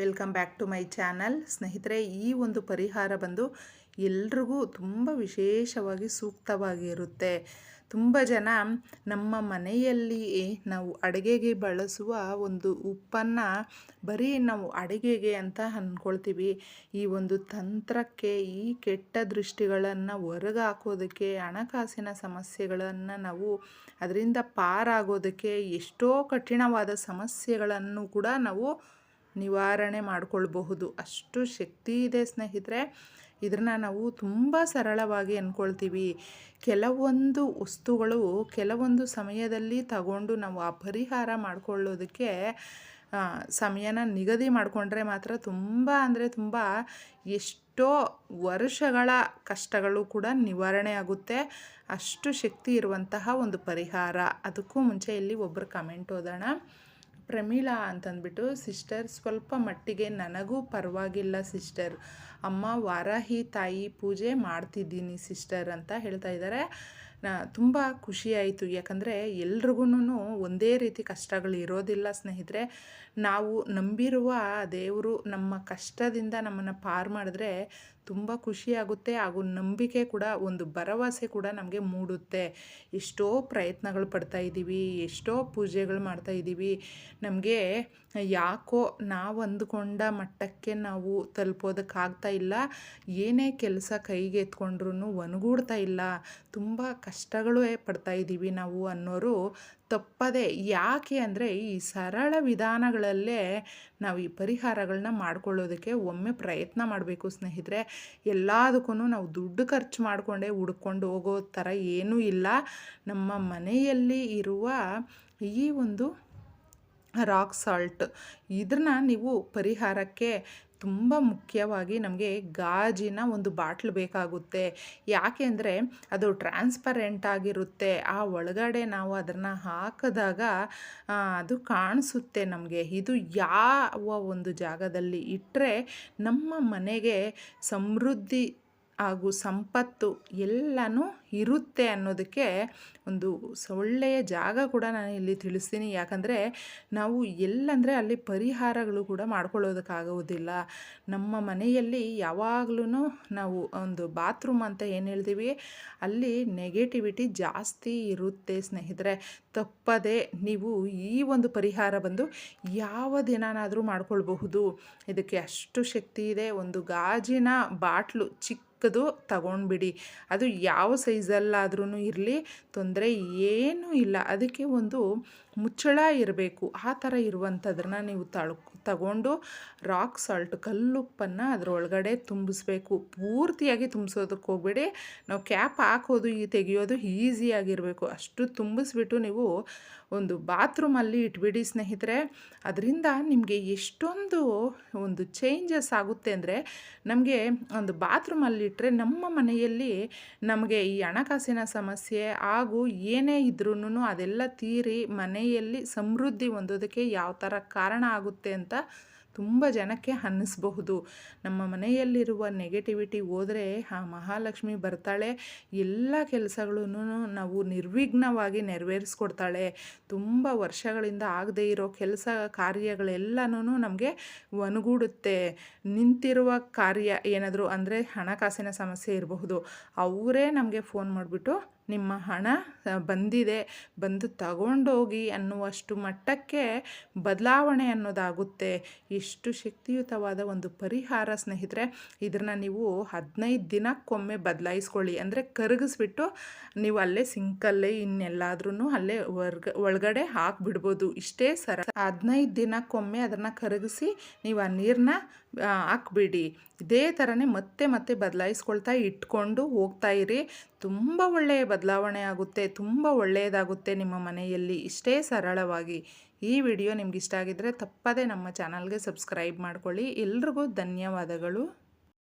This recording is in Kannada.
Welcome back to my channel. ಸ್ನೇಹಿತರೆ, ಈ ಒಂದು ಪರಿಹಾರ ಬಂದು ಎಲ್ರಿಗೂ ತುಂಬ ವಿಶೇಷವಾಗಿ ಸೂಕ್ತವಾಗಿರುತ್ತೆ. ತುಂಬ ಜನ ನಮ್ಮ ಮನೆಯಲ್ಲಿ ನಾವು ಅಡುಗೆಗೆ ಬಳಸುವ ಒಂದು ಉಪ್ಪನ್ನು ಬರೀ ನಾವು ಅಡುಗೆಗೆ ಅಂತ ಅಂದ್ಕೊಳ್ತೀವಿ. ಈ ಒಂದು ತಂತ್ರಕ್ಕೆ, ಈ ಕೆಟ್ಟ ದೃಷ್ಟಿಗಳನ್ನು ಹೊರಗಾಕೋದಕ್ಕೆ, ಹಣಕಾಸಿನ ಸಮಸ್ಯೆಗಳನ್ನು ನಾವು ಅದರಿಂದ ಪಾರಾಗೋದಕ್ಕೆ ಎಷ್ಟೋ ಕಠಿಣವಾದ ಸಮಸ್ಯೆಗಳನ್ನು ಕೂಡ ನಾವು ನಿವಾರಣೆ ಮಾಡಿಕೊಳ್ಬಹುದು. ಅಷ್ಟು ಶಕ್ತಿ ಇದೆ ಸ್ನೇಹಿತರೆ. ಇದನ್ನು ನಾವು ತುಂಬ ಸರಳವಾಗಿ ಅಂದ್ಕೊಳ್ತೀವಿ ಕೆಲವೊಂದು ವಸ್ತುಗಳು ಕೆಲವೊಂದು ಸಮಯದಲ್ಲಿ ತಗೊಂಡು ನಾವು ಆ ಪರಿಹಾರ ಮಾಡಿಕೊಳ್ಳೋದಕ್ಕೆ ಸಮಯನ ನಿಗದಿ ಮಾಡಿಕೊಂಡ್ರೆ ಮಾತ್ರ ತುಂಬ ಅಂದರೆ ತುಂಬ ಎಷ್ಟೋ ವರ್ಷಗಳ ಕಷ್ಟಗಳು ಕೂಡ ನಿವಾರಣೆ ಆಗುತ್ತೆ. ಅಷ್ಟು ಶಕ್ತಿ ಇರುವಂತಹ ಒಂದು ಪರಿಹಾರ. ಅದಕ್ಕೂ ಮುಂಚೆ ಇಲ್ಲಿ ಒಬ್ಬರು ಕಮೆಂಟ್ ಓದೋಣ. ಪ್ರಮೀಳಾ ಅಂತಂದ್ಬಿಟ್ಟು, ಸಿಸ್ಟರ್, ಸ್ವಲ್ಪ ಮಟ್ಟಿಗೆ ನನಗೂ ಪರವಾಗಿಲ್ಲ ಸಿಸ್ಟರ್. ಅಮ್ಮ, ವಾರಾಹಿ ತಾಯಿ ಪೂಜೆ ಮಾಡ್ತಿದ್ದೀನಿ ಸಿಸ್ಟರ್, ಅಂತ ಹೇಳ್ತಾ ಇದ್ದಾರೆ. ತುಂಬ ಖುಷಿಯಾಯಿತು ಯಾಕಂದರೆ ಎಲ್ರಿಗೂ ಒಂದೇ ರೀತಿ ಕಷ್ಟಗಳು ಇರೋದಿಲ್ಲ ಸ್ನೇಹಿತರೆ. ನಾವು ನಂಬಿರುವ ದೇವರು ನಮ್ಮ ಕಷ್ಟದಿಂದ ನಮ್ಮನ್ನು ಪಾರು ಮಾಡಿದ್ರೆ ತುಂಬ ಖುಷಿಯಾಗುತ್ತೆ ಹಾಗೂ ನಂಬಿಕೆ ಕೂಡ ಒಂದು ಭರವಸೆ ಕೂಡ ನಮಗೆ ಮೂಡುತ್ತೆ. ಎಷ್ಟೋ ಪ್ರಯತ್ನಗಳು ಪಡ್ತಾ ಇದ್ದೀವಿ ಎಷ್ಟೋ ಪೂಜೆಗಳು ಮಾಡ್ತಾ ಇದ್ದೀವಿ ನಮಗೆ ಯಾಕೋ ನಾವು ಅಂದುಕೊಂಡ ಮಟ್ಟಕ್ಕೆ ನಾವು ತಲುಪೋದಕ್ಕಾಗ್ತಾ ಇಲ್ಲ. ಏನೇ ಕೆಲಸ ಕೈಗೆ ಎತ್ಕೊಂಡ್ರೂ ಒನಗೂಡ್ತಾ ಇಲ್ಲ. ತುಂಬ ಕಷ್ಟಗಳು ಪಡ್ತಾ ಇದ್ದೀವಿ ನಾವು ಅನ್ನೋರು. ತಪ್ಪದೆ ಯಾಕೆ ಅಂದರೆ ಈ ಸರಳ ವಿಧಾನಗಳಲ್ಲೇ ನಾವು ಈ ಪರಿಹಾರಗಳನ್ನ ಮಾಡ್ಕೊಳ್ಳೋದಕ್ಕೆ ಒಮ್ಮೆ ಪ್ರಯತ್ನ ಮಾಡಬೇಕು ಸ್ನೇಹಿತರೆ. ಎಲ್ಲದಕ್ಕೂ ನಾವು ದುಡ್ಡು ಖರ್ಚು ಮಾಡಿಕೊಂಡೇ ಹುಡ್ಕೊಂಡು ಹೋಗೋ ಥರ ಏನೂ ಇಲ್ಲ. ನಮ್ಮ ಮನೆಯಲ್ಲಿ ಇರುವ ಈ ಒಂದು ರಾಕ್ ಸಾಲ್ಟ್. ಇದನ್ನ ನೀವು ಪರಿಹಾರಕ್ಕೆ ತುಂಬ ಮುಖ್ಯವಾಗಿ ನಮಗೆ ಗಾಜಿನ ಒಂದು ಬಾಟ್ಲು ಬೇಕಾಗುತ್ತೆ. ಯಾಕೆಂದರೆ ಅದು ಟ್ರಾನ್ಸ್ಪರೆಂಟ್ ಆಗಿರುತ್ತೆ. ಆ ಒಳಗಡೆ ನಾವು ಅದನ್ನು ಹಾಕಿದಾಗ ಅದು ಕಾಣಿಸುತ್ತೆ ನಮಗೆ. ಇದು ಯಾವ ಒಂದು ಜಾಗದಲ್ಲಿ ಇಟ್ಟರೆ ನಮ್ಮ ಮನೆಗೆ ಸಮೃದ್ಧಿ ಹಾಗೂ ಸಂಪತ್ತು ಎಲ್ಲನೂ ಇರುತ್ತೆ ಅನ್ನೋದಕ್ಕೆ ಒಂದು ಒಳ್ಳೆಯ ಜಾಗ ಕೂಡ ನಾನು ಇಲ್ಲಿ ತಿಳಿಸ್ತೀನಿ. ಯಾಕಂದರೆ ನಾವು ಎಲ್ಲಂದರೆ ಅಲ್ಲಿ ಪರಿಹಾರಗಳು ಕೂಡ ಮಾಡ್ಕೊಳ್ಳೋದಕ್ಕಾಗುವುದಿಲ್ಲ ನಮ್ಮ ಮನೆಯಲ್ಲಿ ಯಾವಾಗಲೂ ನಾವು ಒಂದು ಬಾತ್ರೂಮ್ ಅಂತ ಏನು ಹೇಳ್ತೀವಿ? ಅಲ್ಲಿ ನೆಗೆಟಿವಿಟಿ ಜಾಸ್ತಿ ಇರುತ್ತೆ ಸ್ನೇಹಿತರೆ. ತಪ್ಪದೆ ನೀವು ಈ ಒಂದು ಪರಿಹಾರ ಬಂದು ಯಾವ ದಿನನಾದರೂ ಮಾಡ್ಕೊಳ್ಬಹುದು. ಇದಕ್ಕೆ ಅಷ್ಟು ಶಕ್ತಿ ಇದೆ. ಒಂದು ಗಾಜಿನ ಬಾಟ್ಲು ಚಿಕ್ಕ ಚಿಕ್ಕದು ತಗೊಂಡ್ಬಿಡಿ. ಅದು ಯಾವ ಸೈಜಲ್ಲಾದ್ರೂ ಇರಲಿ ತೊಂದರೆ ಏನೂ ಇಲ್ಲ. ಅದಕ್ಕೆ ಒಂದು ಮುಚ್ಚಳ ಇರಬೇಕು. ಆ ಥರ ಇರುವಂಥದ್ರನ್ನ ನೀವು ತಳ್, ತಗೊಂಡು ರಾಕ್ ಸಾಲ್ಟ್ ಕಲ್ಲುಪ್ಪನ್ನು ಅದರೊಳಗಡೆ ತುಂಬಿಸ್ಬೇಕು. ಪೂರ್ತಿಯಾಗಿ ತುಂಬಿಸೋದಕ್ಕೆ ಹೋಗ್ಬೇಡಿ. ನಾವು ಕ್ಯಾಪ್ ಹಾಕೋದು, ಈ ತೆಗೆಯೋದು ಈಸಿಯಾಗಿರಬೇಕು ಅಷ್ಟು ತುಂಬಿಸ್ಬಿಟ್ಟು ನೀವು ಒಂದು ಬಾತ್ರೂಮಲ್ಲಿ ಇಟ್ಬಿಡಿ ಸ್ನೇಹಿತರೆ. ಅದರಿಂದ ನಿಮಗೆ ಎಷ್ಟೊಂದು ಒಂದು ಚೇಂಜಸ್ ಆಗುತ್ತೆ ಅಂದರೆ ನಮಗೆ ಒಂದು ಬಾತ್ರೂಮಲ್ಲಿ ಇಟ್ಟರೆ ನಮ್ಮ ಮನೆಯಲ್ಲಿ ನಮಗೆ ಈ ಹಣಕಾಸಿನ ಸಮಸ್ಯೆ ಹಾಗೂ ಏನೇ ಇದ್ರೂ ಅದೆಲ್ಲ ತೀರಿ ಮನೆಯಲ್ಲಿ ಸಮೃದ್ಧಿ ಹೊಂದೋದಕ್ಕೆ ಯಾವ ಥರ ಕಾರಣ ಆಗುತ್ತೆ ಅಂತ ತುಂಬ ಜನಕ್ಕೆ ಅನ್ನಿಸ್ಬಹುದು. ನಮ್ಮ ಮನೆಯಲ್ಲಿರುವ ನೆಗೆಟಿವಿಟಿ ಹೋದರೆ ಆ ಮಹಾಲಕ್ಷ್ಮಿ ಬರ್ತಾಳೆ, ಎಲ್ಲ ಕೆಲಸಗಳೂ ನಾವು ನಿರ್ವಿಘ್ನವಾಗಿ ನೆರವೇರಿಸ್ಕೊಡ್ತಾಳೆ. ತುಂಬ ವರ್ಷಗಳಿಂದ ಆಗದೇ ಇರೋ ಕೆಲಸ ಕಾರ್ಯಗಳೆಲ್ಲನೂ ನಮಗೆ ಒನಗೂಡುತ್ತೆ ನಿಂತಿರುವ ಕಾರ್ಯ ಏನಾದರೂ ಅಂದರೆ ಹಣಕಾಸಿನ ಸಮಸ್ಯೆ ಇರಬಹುದು. ಅವರೇ ನಮಗೆ ಫೋನ್ ಮಾಡಿಬಿಟ್ಟು ನಿಮ್ಮ ಹಣ ಬಂದಿದೆ, ಬಂದು ತಗೊಂಡೋಗಿ ಅನ್ನುವಷ್ಟು ಮಟ್ಟಕ್ಕೆ ಬದಲಾವಣೆ ಅನ್ನೋದಾಗುತ್ತೆ. ಎಷ್ಟು ಶಕ್ತಿಯುತವಾದ ಒಂದು ಪರಿಹಾರ ಸ್ನೇಹಿತರೆ ಇದನ್ನು ನೀವು ಹದಿನೈದು ದಿನಕ್ಕೊಮ್ಮೆ ಬದಲಾಯಿಸ್ಕೊಳ್ಳಿ. ಅಂದರೆ ಕರಗಿಸ್ಬಿಟ್ಟು ನೀವು ಅಲ್ಲೇ ಸಿಂಕಲ್ಲೇ ಇನ್ನೆಲ್ಲಾದ್ರೂ ಅಲ್ಲೇ ಹೊರ್ಗ ಒಳಗಡೆ ಹಾಕಿಬಿಡ್ಬೋದು. ಇಷ್ಟೇ ಸರ. ಹದಿನೈದು ದಿನಕ್ಕೊಮ್ಮೆ ಅದನ್ನು ಕರಗಿಸಿ ನೀವು ಆ ನೀರನ್ನ ಹಾಕ್ಬಿಡಿ. ಇದೇ ಥರನೇ ಮತ್ತೆ ಮತ್ತೆ ಬದಲಾಯಿಸ್ಕೊಳ್ತಾ ಇಟ್ಕೊಂಡು ಹೋಗ್ತಾ ಇರಿ. ತುಂಬ ಒಳ್ಳೆಯ ಬದಲಾವಣೆ ಆಗುತ್ತೆ, ತುಂಬ ಒಳ್ಳೆಯದಾಗುತ್ತೆ ನಿಮ್ಮ ಮನೆಯಲ್ಲಿ. ಇಷ್ಟೇ ಸರಳವಾಗಿ ಈ ವಿಡಿಯೋ ನಿಮ್ಗೆ ಇಷ್ಟ ಆಗಿದ್ದರೆ ತಪ್ಪದೇ ನಮ್ಮ ಚಾನಲ್ಗೆ ಸಬ್ಸ್ಕ್ರೈಬ್ ಮಾಡ್ಕೊಳ್ಳಿ. ಎಲ್ರಿಗೂ ಧನ್ಯವಾದಗಳು.